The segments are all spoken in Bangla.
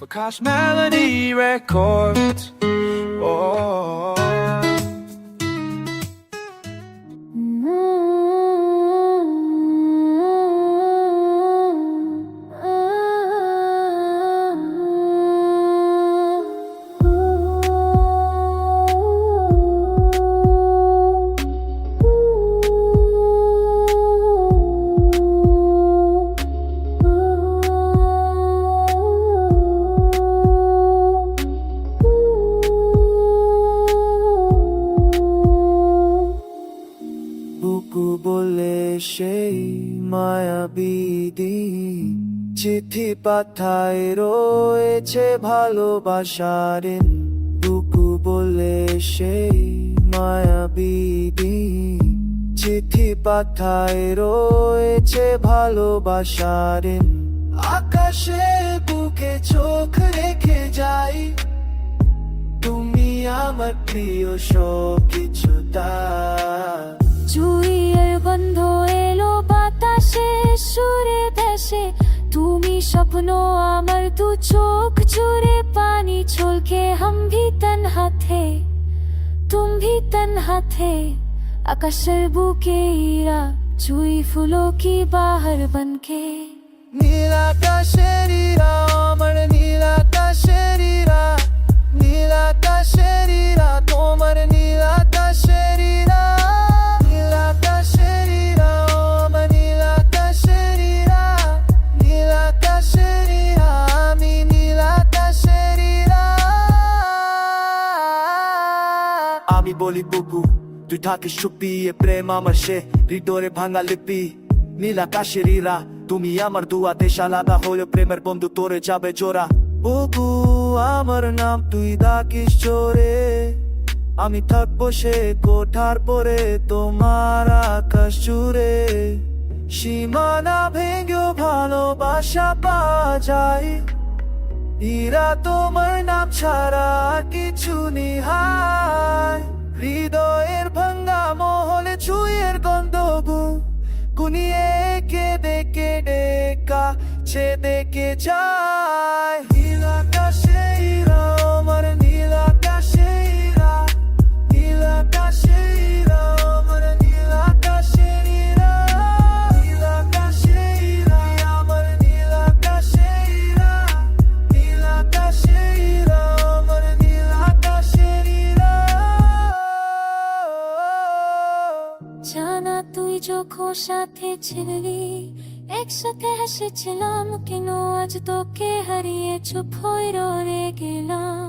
for Cosmology Records. Oh. মায়াবী দিন চিঠি পাঠায় রয়েছে ভালোবাসার বুকু বলে সেই মায়াবী দিন চিঠি পাঠায় রয়েছে ভালোবাসার আকাশের বুকে চোখ রেখে যাই। তুমি আমার প্রিয় সব কিছু তা জুইয়ের আকাশে তুমি স্বপ্ন আমার দু চোখ জুড়ে পানি ছোলকে হাম ভি তন হাথে, তুম ভি তন হাথে, আকাশের বুকে ইরা চুই ফুলো কি বাহার বনকে। নীলা কাশের ইরা আমি বলি বুকু। তুই থাকিস চুপি এ প্রেম আমার সে। হৃদয়ে ভাঙা লিপি নীলাকাশেরিরা তুমি আমার দুয়াতে আলাদা হলে প্রেমের বন্ধু তোরে যাবে জোড়া। বুকু, আমার নাম তুই ডাকিস জোরে। আমি থাকব সে কোঠার পরে, তোমার আকাশ জুড়ে। সীমানা ভেঙ্গেও ভালোবাসা পাওয়া যায়। ইরা তোমার নাম ছাড়া আর কাছে দেখে যায় নীলাকাশে ইরা, আমার ইরা। আমার নীলাকাশে ইরা। জানা তুই যখন সাথে ছিলি একসাথে হেসেছিলাম, কেন আজ তোকে হারিয়ে চুপ হয়ে রয়ে গেলাম?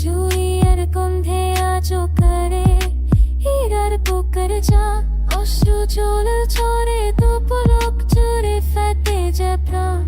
জুইয়ের গন্ধে আজও করে হীরার পোকার যা, অশ্রু জল ছড়ে তো পলক জুড়ে ফেটে যে প্রাণ।